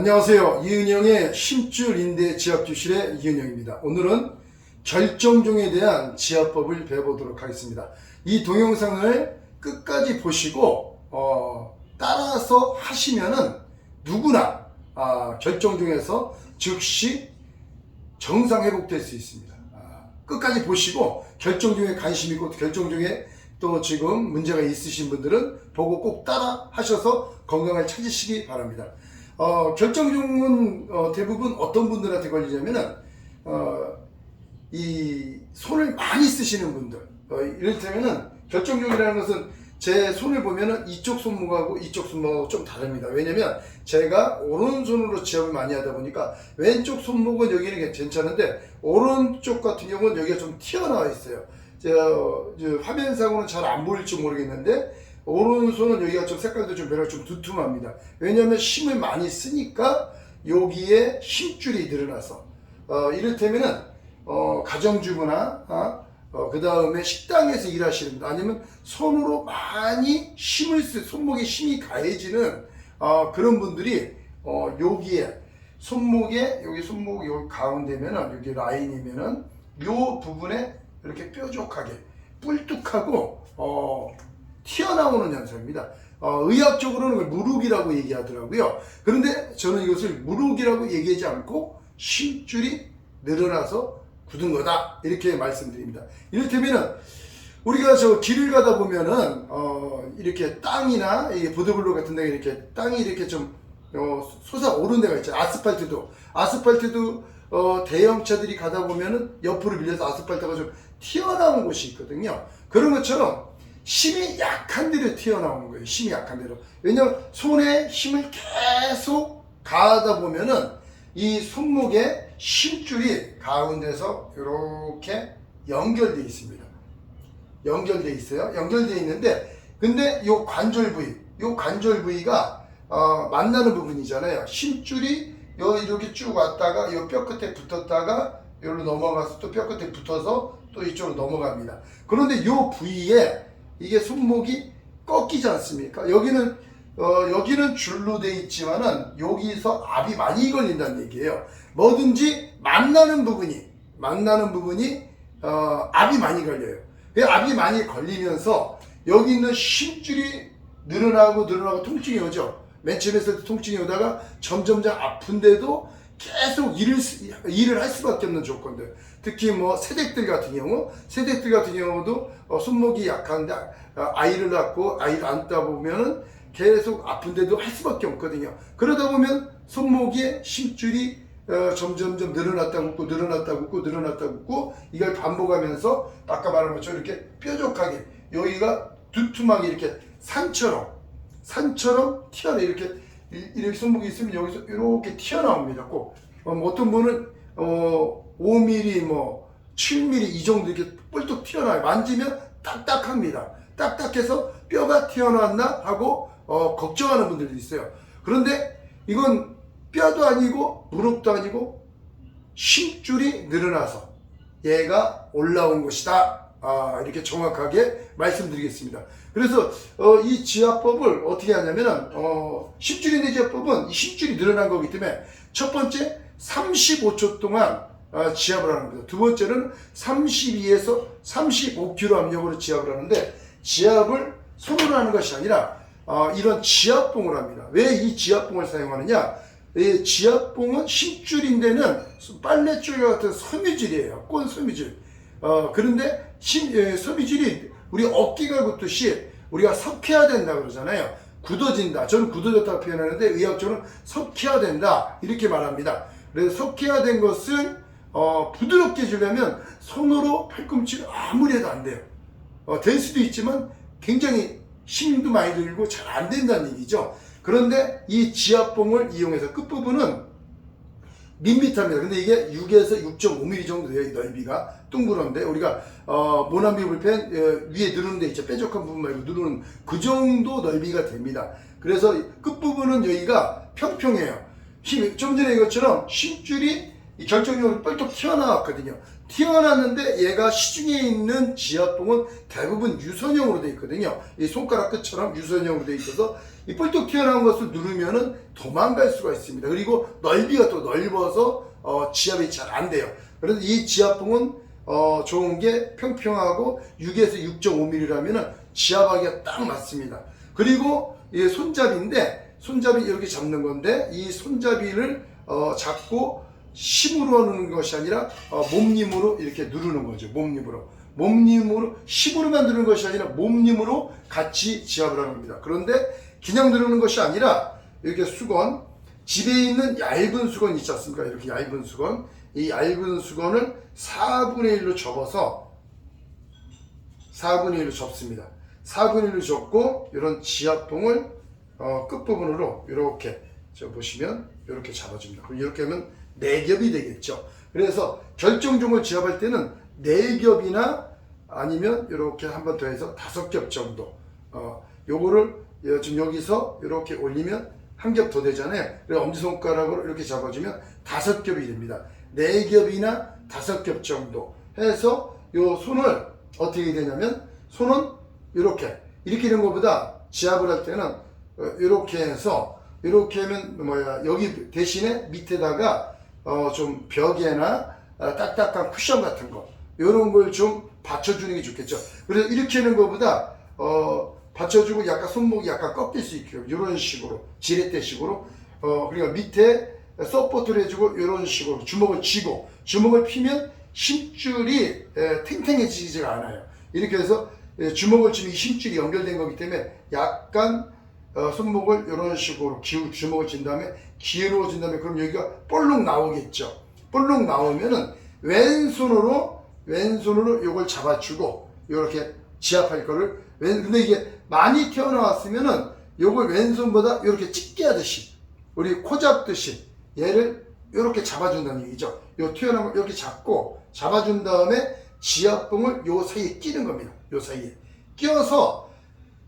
안녕하세요. 이은영의 심줄 인대 지압교실의 이은영입니다. 오늘은 결정종에 대한 지압법을 배워보도록 하겠습니다. 이 동영상을 끝까지 보시고 어, 따라서 하시면은 누구나 아, 결정종에서 즉시 정상 회복될 수 있습니다. 아, 끝까지 보시고 결정종에 관심 있고 결정종에 또 지금 문제가 있으신 분들은 보고 꼭 따라 하셔서 건강을 찾으시기 바랍니다. 어, 결정종은 어, 대부분 어떤 분들한테 걸리냐면은 어, 이 손을 많이 쓰시는 분들 어, 이를테면은 결정종이라는 것은 제 손을 보면은 이쪽 손목하고 이쪽 손목하고 좀 다릅니다. 왜냐면 제가 오른손으로 지압을 많이 하다 보니까 왼쪽 손목은 여기는 괜찮은데 오른쪽 같은 경우는 여기가 좀 튀어나와 있어요. 저, 저 화면상으로는 잘 안 보일지 모르겠는데 오른손은 여기가 좀 색깔도 좀 변화 좀 두툼합니다. 왜냐하면 힘을 많이 쓰니까 여기에 힘줄이 늘어나서 어, 이를테면은 어, 가정주부나 어, 그 다음에 식당에서 일하시는 분 아니면 손으로 많이 힘을 쓰 손목에 힘이 가해지는 어, 그런 분들이 어, 여기에 손목에 여기 손목 여기 가운데면은 여기 라인이면은 요 부분에 이렇게 뾰족하게 뿔뚝하고 어, 튀어나오는 현상입니다. 어, 의학적으로는 그걸 무룩이라고 얘기하더라고요. 그런데 저는 이것을 무룩이라고 얘기하지 않고 힘줄이 늘어나서 굳은 거다 이렇게 말씀드립니다. 이를테면은 우리가 저 길을 가다 보면은 어, 이렇게 땅이나 이 보드블록 같은 데 이렇게 땅이 이렇게 좀 어, 솟아오른 데가 있죠. 아스팔트도 아스팔트도 어, 대형차들이 가다 보면은 옆으로 밀려서 아스팔트가 좀 튀어나온 곳이 있거든요. 그런 것처럼 힘이 약한 데로 튀어나오는 거예요. 힘이 약한 데로. 왜냐면 손에 힘을 계속 가하다 보면은 이 손목에 힘줄이 가운데서 이렇게 연결되어 있습니다. 연결되어 있어요. 연결되어 있는데 근데 요 관절 부위, 요 관절 부위가 어, 만나는 부분이잖아요. 힘줄이 요 이렇게 쭉 왔다가 요 뼈 끝에 붙었다가 여기로 넘어가서 또 뼈 끝에 붙어서 또 이쪽으로 넘어갑니다. 그런데 요 부위에 이게 손목이 꺾이지 않습니까? 여기는 어, 여기는 줄로 돼 있지만은 여기서 압이 많이 걸린다는 얘기예요. 뭐든지 만나는 부분이 만나는 부분이 어, 압이 많이 걸려요. 그 압이 많이 걸리면서 여기 있는 힘줄이 늘어나고 늘어나고 통증이 오죠. 맨 처음에 했을 때 통증이 오다가 점점점 아픈데도 계속 일을, 수- 일을 할 수밖에 없는 조건들. 특히 뭐 새댁들 같은 경우, 새댁들 같은 경우도 어, 손목이 약한데 아, 아이를 낳고 아이를 안다 보면은 계속 아픈데도 할 수밖에 없거든요. 그러다 보면 손목에 힘줄이 어, 점점점 늘어났다 굽고 늘어났다 굽고 늘어났다 굽고 이걸 반복하면서 아까 말한 것처럼 이렇게 뾰족하게 여기가 두툼하게 이렇게 산처럼 산처럼 튀어나 이렇게 이- 이렇게 손목이 있으면 여기서 이렇게 튀어나옵니다. 꼭 어, 뭐 어떤 분은 어 5mm 뭐 7mm 이 정도 이렇게 뿔뚝 튀어나와요. 만지면 딱딱합니다. 딱딱해서 뼈가 튀어나왔나 하고 어, 걱정하는 분들도 있어요. 그런데 이건 뼈도 아니고 무릎도 아니고 힘줄이 늘어나서 얘가 올라온 것이다. 아, 이렇게 정확하게 말씀드리겠습니다. 그래서 어, 이 지압법을 어떻게 하냐면은 어, 힘줄인대 지압법은 이 힘줄이 늘어난 거기 때문에 첫 번째 35초 동안 아, 지압을 하는 겁니다. 두 번째는 32에서 35kg 압력으로 지압을 하는데 지압을 손으로 하는 것이 아니라 어, 이런 지압봉을 합니다. 왜 이 지압봉을 사용하느냐? 이 지압봉은 힘줄인데는 빨래줄 같은 섬유질이에요. 꼰 섬유질. 어, 그런데 힘, 예, 섬유질이 우리 어깨가 굳듯이 우리가 섞여야 된다 그러잖아요. 굳어진다. 저는 굳어졌다고 표현하는데 의학적으로는 섞여야 된다. 이렇게 말합니다. 그래서 섞여야 된 것을 어, 부드럽게 해주려면 손으로 팔꿈치를 아무리 해도 안 돼요. 어, 될 수도 있지만 굉장히 힘도 많이 들고 잘 안 된다는 얘기죠. 그런데 이 지압봉을 이용해서 끝부분은 밋밋합니다. 근데 이게 6에서 6.5mm 정도 돼요. 이 넓이가 둥그런데 우리가 어, 모나미 불펜 어, 위에 누르는 데 있죠. 뾰족한 부분 말고 누르는 그 정도 넓이가 됩니다. 그래서 끝부분은 여기가 평평해요. 힘, 좀 전에 이것처럼 힘줄이 이 결정력으로 뻘떡 튀어나왔거든요. 튀어나왔는데 얘가 시중에 있는 지압봉은 대부분 유선형으로 되어 있거든요. 이 손가락 끝처럼 유선형으로 되어 있어서 이 뻘떡 튀어나온 것을 누르면은 도망갈 수가 있습니다. 그리고 넓이가 또 넓어서 어, 지압이 잘 안 돼요. 그래서 이 지압봉은 어, 좋은 게 평평하고 6에서 6.5mm라면은 지압하기가 딱 맞습니다. 그리고 이 손잡이인데 손잡이 이렇게 잡는 건데 이 손잡이를 어, 잡고 힘으로 하는 것이 아니라 어, 몸님으로 이렇게 누르는 거죠. 몸님으로. 몸님으로 힘으로만 누르는 것이 아니라 몸님으로 같이 지압을 하는 겁니다. 그런데 그냥 누르는 것이 아니라 이렇게 수건 집에 있는 얇은 수건 있지 않습니까? 이렇게 얇은 수건 이 얇은 수건을 4분의 1로 접어서 4분의 1로 접습니다. 4분의 1로 접고 이런 지압봉을 어, 끝부분으로 이렇게 저 보시면 이렇게 잡아줍니다. 그럼 이렇게 하면 네 겹이 되겠죠. 그래서 결정종을 지압할 때는 네 겹이나 아니면 이렇게 한 번 더 해서 다섯 겹 정도. 어, 요거를 여- 지금 여기서 이렇게 올리면 한 겹 더 되잖아요. 그래서 엄지손가락으로 이렇게 잡아주면 다섯 겹이 됩니다. 네 겹이나 다섯 겹 정도 해서 요 손을 어떻게 되냐면 손은 이렇게 이렇게 된 것보다 지압을 할 때는 어, 이렇게 해서 이렇게 하면 뭐야 여기 대신에 밑에다가 어, 좀 벽에나 아, 딱딱한 쿠션 같은 거 이런 걸 좀 받쳐주는 게 좋겠죠. 그래서 이렇게 하는 것보다 어, 받쳐주고 약간 손목이 약간 꺾일 수 있게요. 이런 식으로 지렛대식으로 어, 그러니까 밑에 서포트를 해주고 이런 식으로 주먹을 쥐고 주먹을 피면 힘줄이 에, 탱탱해지지가 않아요. 이렇게 해서 에, 주먹을 쥐면 이 힘줄이 연결된 거기 때문에 약간 어, 손목을 이런 식으로 기우 주먹을 쥔 다음에 기울어진 다음에 그럼 여기가 볼록 나오겠죠. 볼록 나오면은 왼손으로 왼손으로 이걸 잡아주고 이렇게 지압할 거를 왼 근데 이게 많이 튀어나왔으면은 요걸 왼손보다 이렇게 찢게 하듯이 우리 코 잡듯이 얘를 이렇게 잡아준다는 얘기죠. 요 튀어나온 걸 이렇게 잡고 잡아준 다음에 지압봉을 요 사이에 끼는 겁니다. 요 사이에 끼워서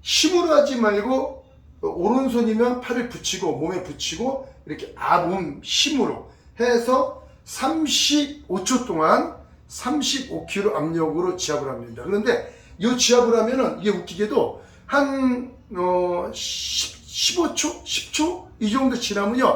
힘으로 하지 말고 오른손이면 팔을 붙이고 몸에 붙이고 이렇게 아몸 힘으로 해서 35초 동안 35kg 압력으로 지압을 합니다. 그런데 이 지압을 하면은 이게 웃기게도 한 어, 10, 15초, 10초 이 정도 지나면요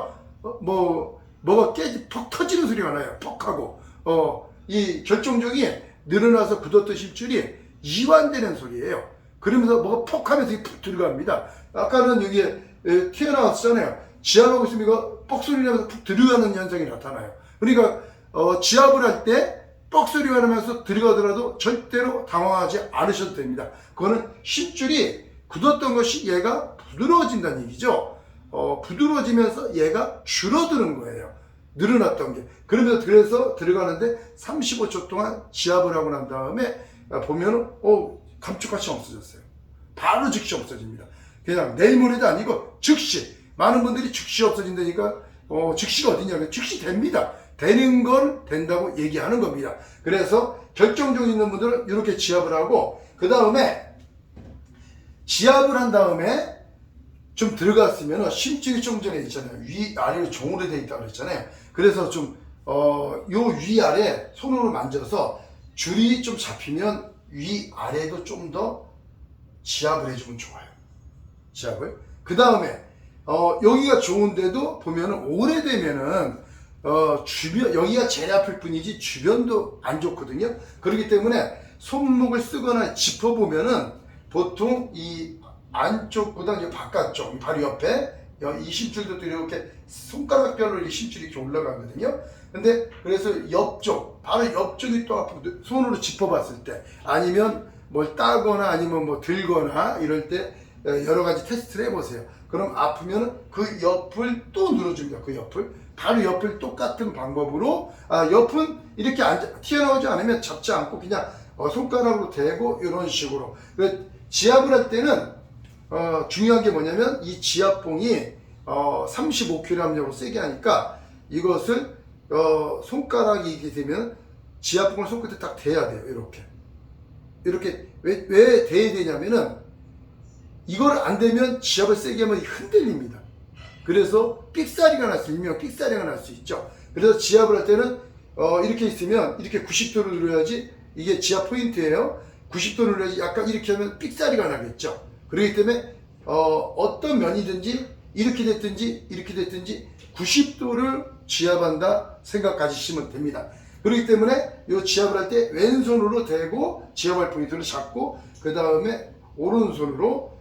어, 뭐 뭐가 깨지 퍽 터지는 소리가 나요. 퍽 하고 어, 이 결정적이 늘어나서 굳었던 힘줄이 이완되는 소리예요. 그러면서 뭐가 퍽 하면서 이푹 들어갑니다. 아까는 여기에 에, 튀어나왔잖아요. 지압하고 있으면 이거 뻑 소리 나면서 푹 들어가는 현상이 나타나요. 그러니까 어, 지압을 할때 뻑 소리가 나면서 들어가더라도 절대로 당황하지 않으셔도 됩니다. 그거는 힘줄이 굳었던 것이 얘가 부드러워진다는 얘기죠. 어, 부드러워지면서 얘가 줄어드는 거예요. 늘어났던 게. 그러면서 그래서 들어가는데 35초 동안 지압을 하고 난 다음에 아, 보면은 어 감쪽같이 없어졌어요. 바로 즉시 없어집니다. 그냥 내일 모레도 아니고 즉시 많은 분들이 즉시 없어진다니까 어 즉시가 어디냐 즉시 됩니다. 되는 건 된다고 얘기하는 겁니다. 그래서 결정적 있는 분들은 이렇게 지압을 하고 그 다음에 지압을 한 다음에 좀 들어갔으면 심줄이 좀 전에 있잖아요. 위 아래로 종으로 되어 있다고 그랬잖아요. 그래서 좀 어, 요 위아래 손으로 만져서 줄이 좀 잡히면 위 아래도 좀 더 지압을 해주면 좋아요. 지압을. 그 다음에 어, 여기가 좋은데도 보면은 오래되면은 어, 주변 여기가 제일 아플 뿐이지 주변도 안 좋거든요. 그렇기 때문에 손목을 쓰거나 짚어 보면은 보통 이 안쪽보다 이제 바깥쪽 이 바로 옆에 여- 이 심줄도 이렇게 손가락별로 이 심줄이 이렇게 올라가거든요. 근데 그래서 옆쪽 바로 옆쪽이 또 아프고 손으로 짚어봤을 때 아니면 뭘 따거나 아니면 뭐 들거나 이럴 때 어, 여러 가지 테스트를 해보세요. 그럼 아프면 그 옆을 또 눌러줍니다. 그 옆을 바로 옆을 똑같은 방법으로 아 옆은 이렇게 튀어나오지 않으면 잡지 않고 그냥 어, 손가락으로 대고 이런 식으로 그 지압을 할 때는 어, 중요한 게 뭐냐면 이 지압봉이 어, 35kg 압력으로 세게 하니까 이것을 어, 손가락이 이게 되면 지압봉을 손끝에 딱 대야 돼요. 이렇게 이렇게 왜, 왜 대야 되냐면은 이걸 안 되면 지압을 세게 하면 흔들립니다. 그래서 삑사리가 날 수, 일명 삑사리가 날 수 있죠. 그래서 지압을 할 때는 어, 이렇게 있으면 이렇게 90도를 눌러야지 이게 지압 포인트예요. 90도를 눌러야지 약간 이렇게 하면 삑사리가 나겠죠. 그렇기 때문에 어, 떤 면이든지 이렇게 됐든지 이렇게 됐든지 90도를 지압한다 생각 가지시면 됩니다. 그렇기 때문에 이 지압을 할 때 왼손으로 대고 지압할 포인트를 잡고 그 다음에 오른손으로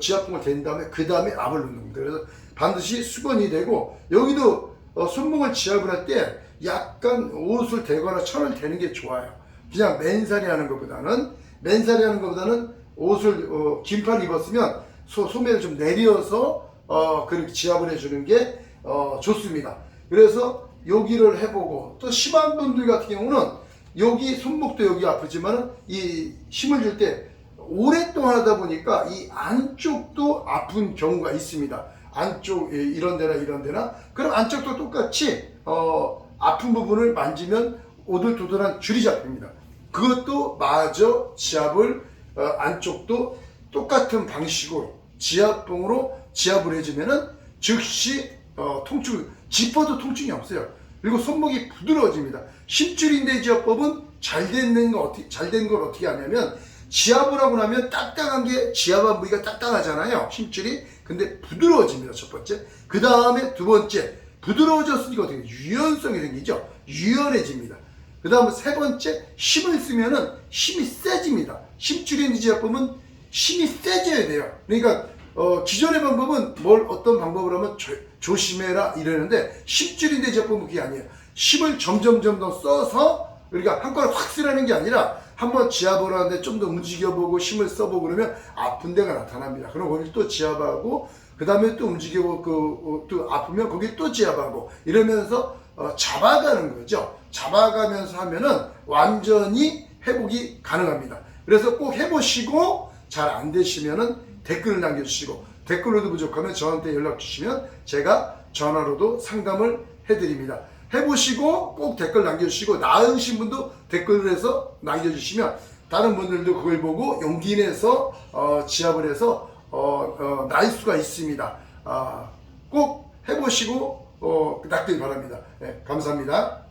지압봉을 댄 다음에 그 다음에 압을 넣는 겁니다. 그래서 반드시 수건이 되고 여기도 어, 손목을 지압을 할 때 약간 옷을 대거나 천을 대는 게 좋아요. 그냥 맨살이 하는 것보다는 맨살이 하는 것보다는 옷을 어, 긴팔 입었으면 소, 소매를 좀 내려서 어, 그렇게 지압을 해주는 게 어, 좋습니다. 그래서 여기를 해보고 또 심한 분들 같은 경우는 여기 손목도 여기 아프지만 이 힘을 줄 때 오랫동안 하다 보니까 이 안쪽도 아픈 경우가 있습니다. 안쪽 예, 이런 데나 이런 데나 그럼 안쪽도 똑같이 어, 아픈 부분을 만지면 오돌토돌한 줄이 잡힙니다. 그것도 마저 지압을 어, 안쪽도 똑같은 방식으로 지압봉으로 지압을 해주면은 즉시 어, 통증 짚어도 통증이 없어요. 그리고 손목이 부드러워집니다. 힘줄인대 지압법은 잘 되는 거 어떻게 잘된 걸 어떻게 하냐면 지압을 하고 나면 딱딱한 게 지압한 부위가 딱딱하잖아요. 힘줄이 근데 부드러워집니다. 첫 번째. 그 다음에 두 번째 부드러워졌으니까 어떻게 유연성이 생기죠. 유연해집니다. 그 다음에 세 번째 힘을 쓰면은 힘이 세집니다. 힘줄인대 지압법은 힘이 세져야 돼요. 그러니까 어, 기존의 방법은 뭘 어떤 방법을 하면 조, 조심해라 이러는데 힘줄인대 지압법은 그게 아니에요. 힘을 점점점 더 써서 우리가 한꺼번에 확 쓰라는 게 아니라 한번 지압을 하는데 좀 더 움직여보고 힘을 써보고 그러면 아픈 데가 나타납니다. 그럼 거기 또 지압하고 그 다음에 또 움직이고 그, 어, 또 아프면 거기 또 지압하고 이러면서 어, 잡아가는 거죠. 잡아가면서 하면은 완전히 회복이 가능합니다. 그래서 꼭 해보시고 잘 안 되시면은 댓글을 남겨주시고 댓글로도 부족하면 저한테 연락 주시면 제가 전화로도 상담을 해드립니다. 해보시고 꼭 댓글 남겨주시고 나으신 분도 댓글을 해서 남겨주시면 다른 분들도 그걸 보고 용기 내서 어, 지압을 해서 어, 어, 날 수가 있습니다. 아, 꼭 해보시고 어, 낚길 바랍니다. 네, 감사합니다.